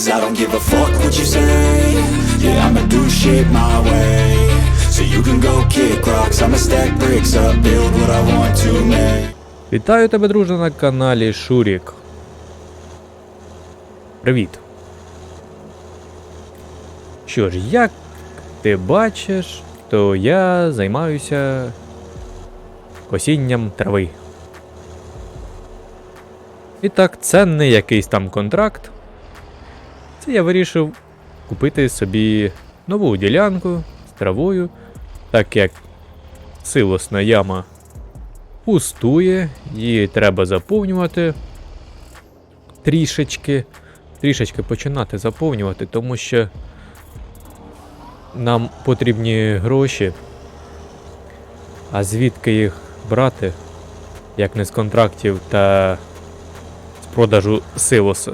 Cause I don't give a fuck what you say Yeah, I'ma do shit my way So you can go kick rocks I'ma stack bricks up, build what I want to make Вітаю тебе, друже, на каналі Шурік. Привіт. Що ж, як ти бачиш, то я займаюся косінням трави. І так, це не якийсь там контракт. Це я вирішив купити собі нову ділянку з травою, так як силосна яма пустує, її треба заповнювати трішечки. Трішечки починати заповнювати, тому що нам потрібні гроші. А звідки їх брати, як не з контрактів та з продажу силоса,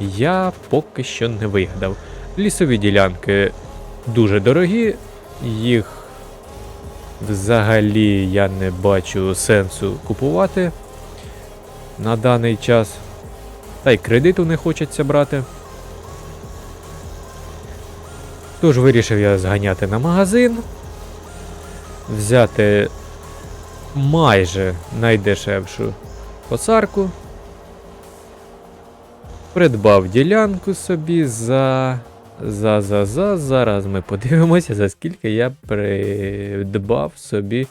я поки що не вигадав. Лісові ділянки дуже дорогі, їх Взагалі я не бачу сенсу купувати на даний час. Та й кредиту не хочеться брати. Тож вирішив я зганяти на магазин, взяти майже найдешевшу косарку, придбав ділянку собі за за, за, за. Зараз ми подивимося, за скільки я придбав собі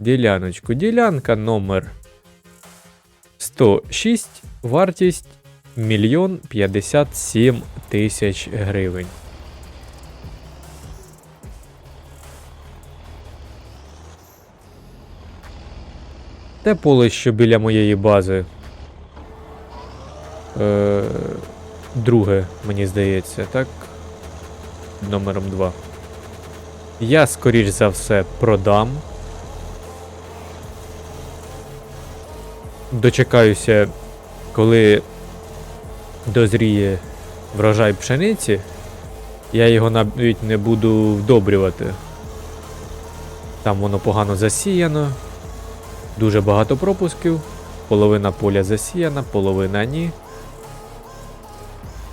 діляночку. Ділянка номер 106, вартість 1 57 тисяч гривень. Те поле, що біля моєї бази. Е, друге, мені здається, так? номером 2. Я, скоріш за все, продам. Дочекаюся, коли дозріє врожай пшениці, я його навіть не буду вдобрювати. Там воно погано засіяно, дуже багато пропусків, половина поля засіяна, половина ні.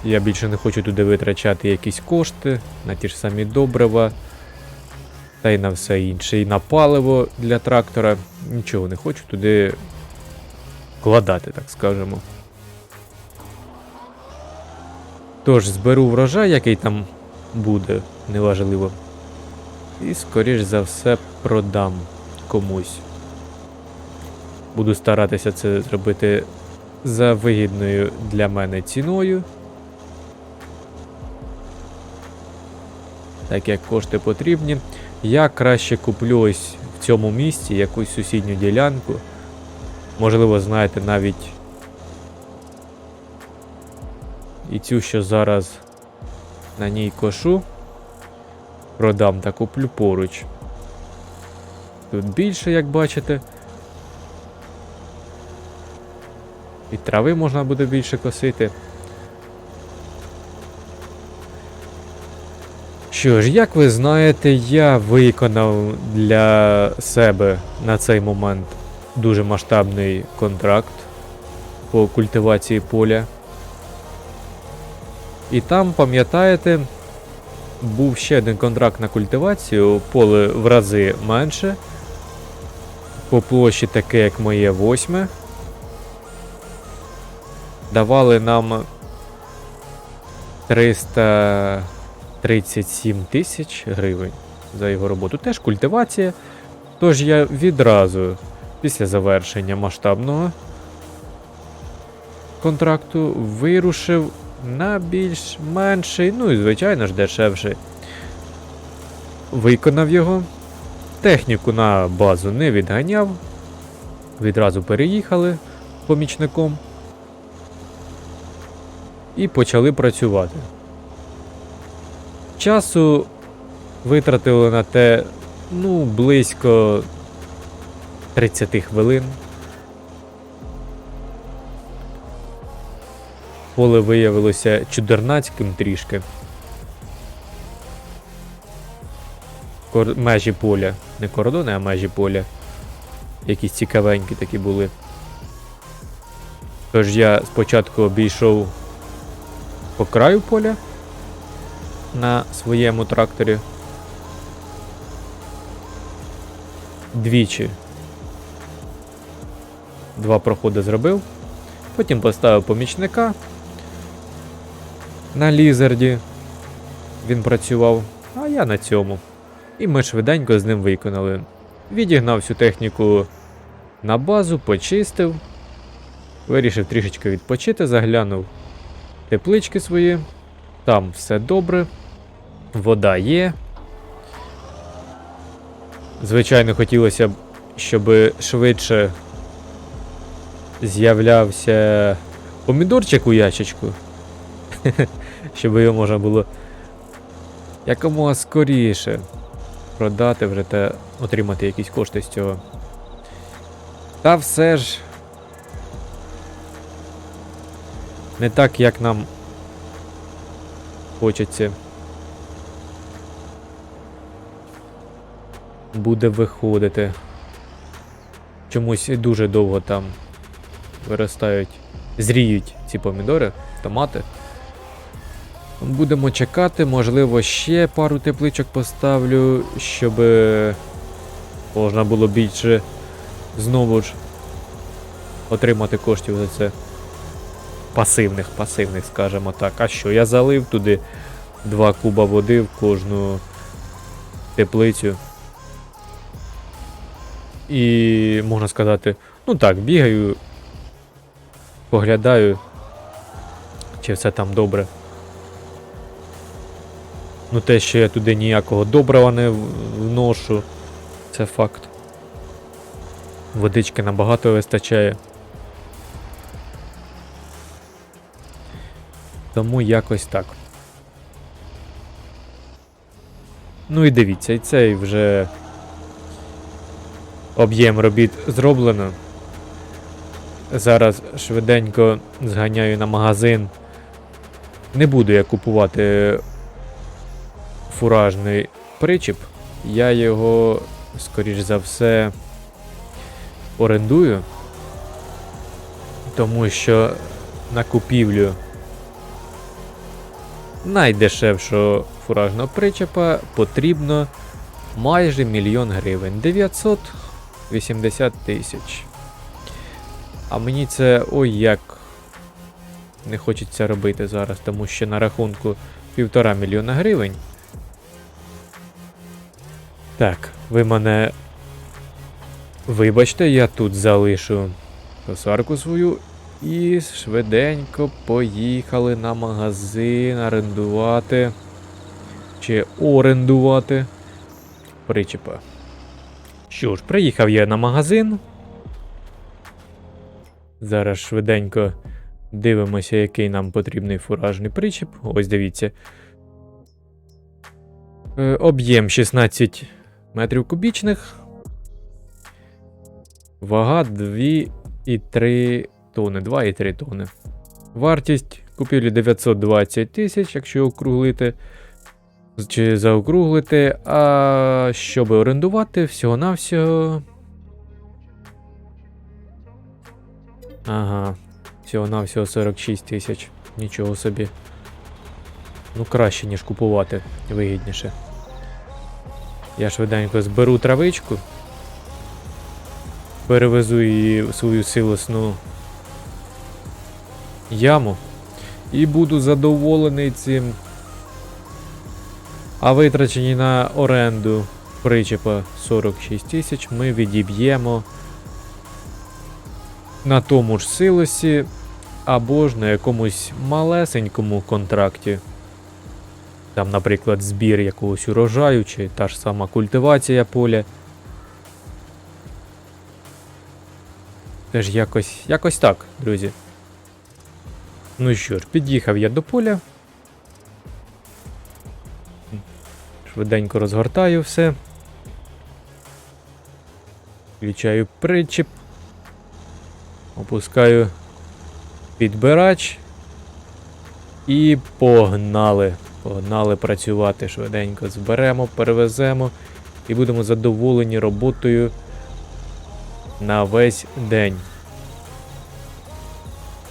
Я більше не хочу туди витрачати якісь кошти на ті ж самі добрива. Та й на все інше. І на паливо для трактора. Нічого не хочу туди вкладати, так скажемо. Тож, зберу врожай, який там буде, неважливо. І, скоріш за все, продам комусь. Буду старатися це зробити за вигідною для мене ціною. Так як кошти потрібні. Я краще куплю ось в цьому місці якусь сусідню ділянку. Можливо, знаєте, навіть і цю, що зараз на ній кошу, продам та куплю поруч. Тут більше, як бачите. І трави можна буде більше косити. Що ж, як ви знаєте, я виконав для себе на цей момент дуже масштабний контракт по культивації поля. І там, пам'ятаєте, був ще один контракт на культивацію, поле в рази менше. По площі таке, як моє восьме. Давали нам 300. 37 тисяч гривень за його роботу. Теж культивація. Тож я відразу після завершення масштабного контракту вирушив на більш менший, ну і, звичайно ж, дешевший. Виконав його. Техніку на базу не відганяв. Відразу переїхали помічником і почали працювати. Часу витратили на те, ну, близько 30 хвилин. Поле виявилося чудернацьким трішки. Кор... Межі поля. Не кордони, а межі поля. Якісь цікавенькі такі були. Тож я спочатку обійшов по краю поля на своєму тракторі. Двічі. Два проходи зробив. Потім поставив помічника на лізарді. Він працював, а я на цьому. І ми швиденько з ним виконали. Відігнав всю техніку на базу, почистив. Вирішив трішечки відпочити, заглянув теплички свої. Там все добре. Вода є. Звичайно, хотілося б, щоб швидше з'являвся помідорчик у ящичку. щоб його можна було якомога скоріше продати вже та отримати якісь кошти з цього. Та все ж не так, як нам хочеться. Буде виходити. Чомусь дуже довго там виростають, зріють ці помідори, томати. Будемо чекати, можливо, ще пару тепличок поставлю, щоб можна було більше знову ж отримати коштів за це. Пасивних, пасивних, скажімо так. А що, я залив туди 2 куба води в кожну теплицю. І можна сказати, ну так, бігаю, поглядаю, чи все там добре. Ну те, що я туди ніякого добрива не вношу, це факт. Водички набагато вистачає. Тому якось так. Ну і дивіться, і цей вже об'єм робіт зроблено. Зараз швиденько зганяю на магазин. Не буду я купувати фуражний причіп. Я його, скоріш за все, орендую. Тому що на купівлю найдешевшого фуражного причепа потрібно майже мільйон гривень 980 тисяч. А мені це ой як не хочеться робити зараз, тому що на рахунку півтора мільйона гривень. Так, ви мене. Вибачте, я тут залишу косарку свою і швиденько поїхали на магазин орендувати. Чи орендувати причепа. Що ж, приїхав я на магазин. Зараз швиденько дивимося, який нам потрібний фуражний причеп. Ось дивіться. Е, Об'єм 16 метрів кубічних. Вага 2,3 тони. 2,3 тони. Вартість купівлі 920 тисяч, якщо округлити. Чи заокруглити. А щоб орендувати, всього-навсього. Ага. Всього-навсього 46 тисяч. Нічого собі. Ну, краще, ніж купувати. Вигідніше. Я швиденько зберу травичку. Перевезу її в свою силосну яму. І буду задоволений цим. А витрачені на оренду причепа 46 тисяч ми відіб'ємо на тому ж силосі або ж на якомусь малесенькому контракті. Там, наприклад, збір якогось урожаю, чи та ж сама культивація поля. Теж якось, якось так, друзі. Ну що ж, під'їхав я до поля. Швиденько розгортаю все. Включаю причіп. Опускаю підбирач. І погнали. Погнали працювати швиденько. Зберемо, перевеземо і будемо задоволені роботою на весь день.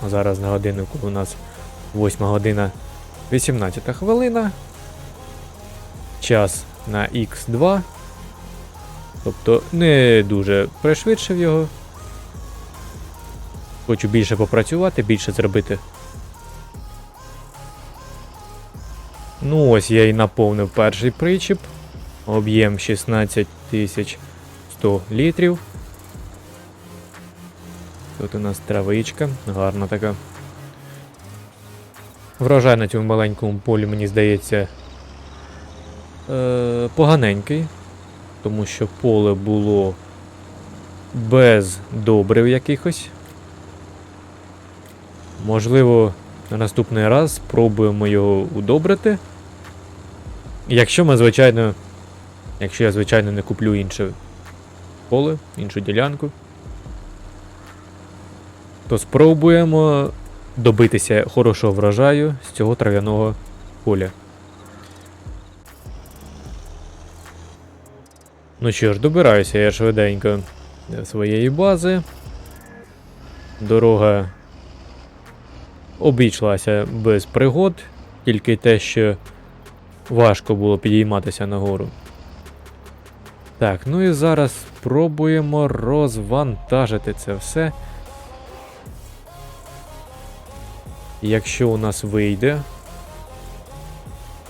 Зараз на годиннику у нас 8 година 18 хвилина. Час на Х2. Тобто не дуже пришвидшив його. Хочу більше попрацювати, більше зробити. Ну ось я і наповнив перший причіп. Об'єм 16100 літрів. Тут у нас травичка, гарна така. Врожай на цьому маленькому полі, мені здається, е, поганенький, тому що поле було без добрив якихось. Можливо, на наступний раз спробуємо його удобрити. Якщо ми, звичайно, якщо я, звичайно, не куплю інше поле, іншу ділянку, то спробуємо добитися хорошого врожаю з цього трав'яного поля. Ну що ж, добираюся я швиденько до своєї бази. Дорога обійшлася без пригод, тільки те, що важко було підійматися нагору. Так, ну і зараз спробуємо розвантажити це все. Якщо у нас вийде,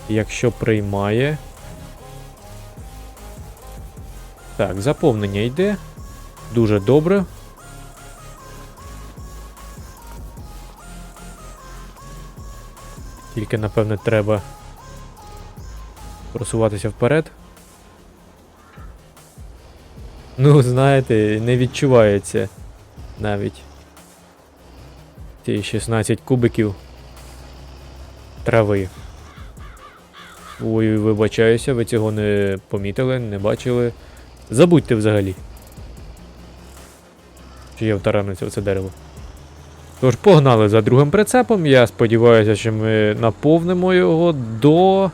якщо приймає. Так, заповнення йде. Дуже добре. Тільки, напевне, треба просуватися вперед. Ну, знаєте, не відчувається навіть ті 16 кубиків трави. Ой, вибачаюся, ви цього не помітили, не бачили. Забудьте взагалі. Я втаранився в це дерево. Тож погнали за другим прицепом. Я сподіваюся, що ми наповнимо його до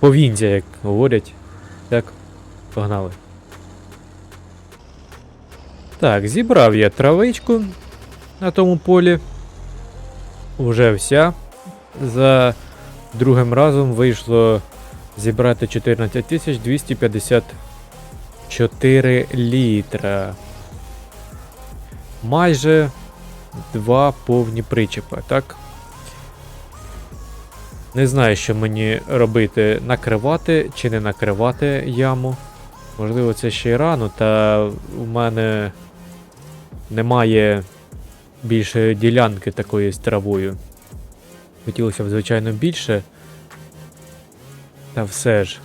повінця, як говорять. Так, погнали. Так, зібрав я травичку на тому полі. Уже вся. За другим разом вийшло зібрати 14 254 літра. Майже два повні причепи, так? Не знаю, що мені робити, накривати чи не накривати яму. Можливо, це ще й рано, та у мене немає більше ділянки такої з травою. Хотілося б, звичайно, більше. Та все ж.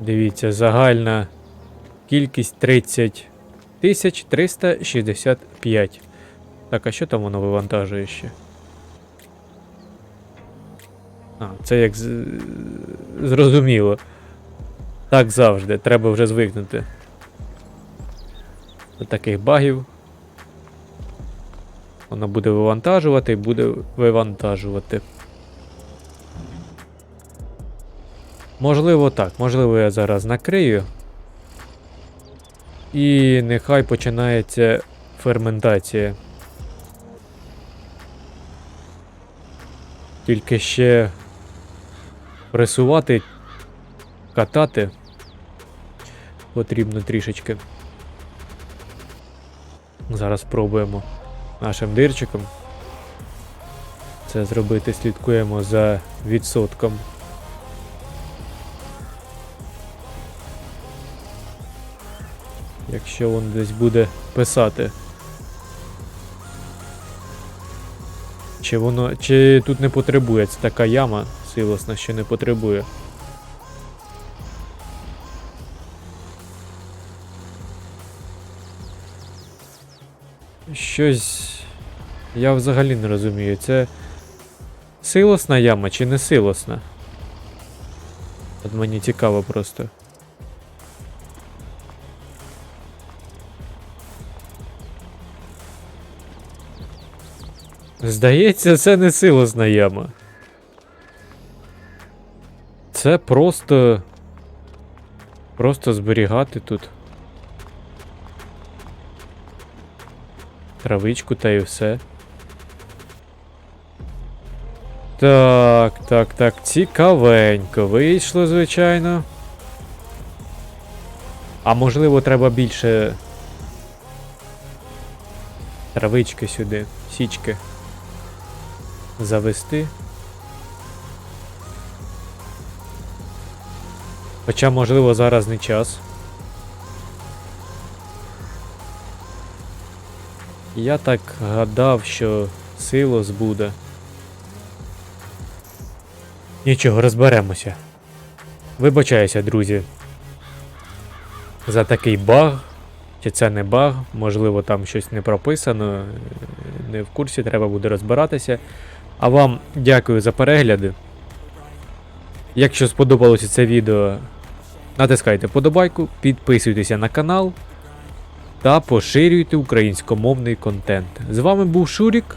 Дивіться, загальна кількість 30 365. Так, а що там воно вивантажує ще? А, це як з... зрозуміло. Так завжди, треба вже звикнути. До таких багів. Воно буде вивантажувати і буде вивантажувати. Можливо так, можливо, я зараз накрию. І нехай починається ферментація. Тільки ще пресувати, катати потрібно трішечки. Зараз спробуємо нашим дирчиком це зробити. Слідкуємо за відсотком. Якщо він десь буде писати. Чи воно. Чи тут не потребує? Це така яма силосна, що не потребує. Щось. Я взагалі не розумію. Це силосна яма чи не силосна? От мені цікаво просто. Здається, це не силосна яма. Це просто. Просто зберігати тут. Травичку та і все. Так, так, так, цікавенько. Вийшло, звичайно. А можливо, треба більше. Травички сюди, січки. Завести. Хоча, можливо, зараз не час. Я так гадав, що силос буде. Нічого, розберемося. Вибачаюся, друзі. За такий баг. Чи це не баг, можливо, там щось не прописано, не в курсі, треба буде розбиратися. А вам дякую за перегляди. Якщо сподобалося це відео, натискайте подобайку, підписуйтеся на канал та поширюйте українськомовний контент. З вами був Шурік.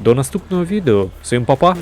До наступного відео. Всім па-па!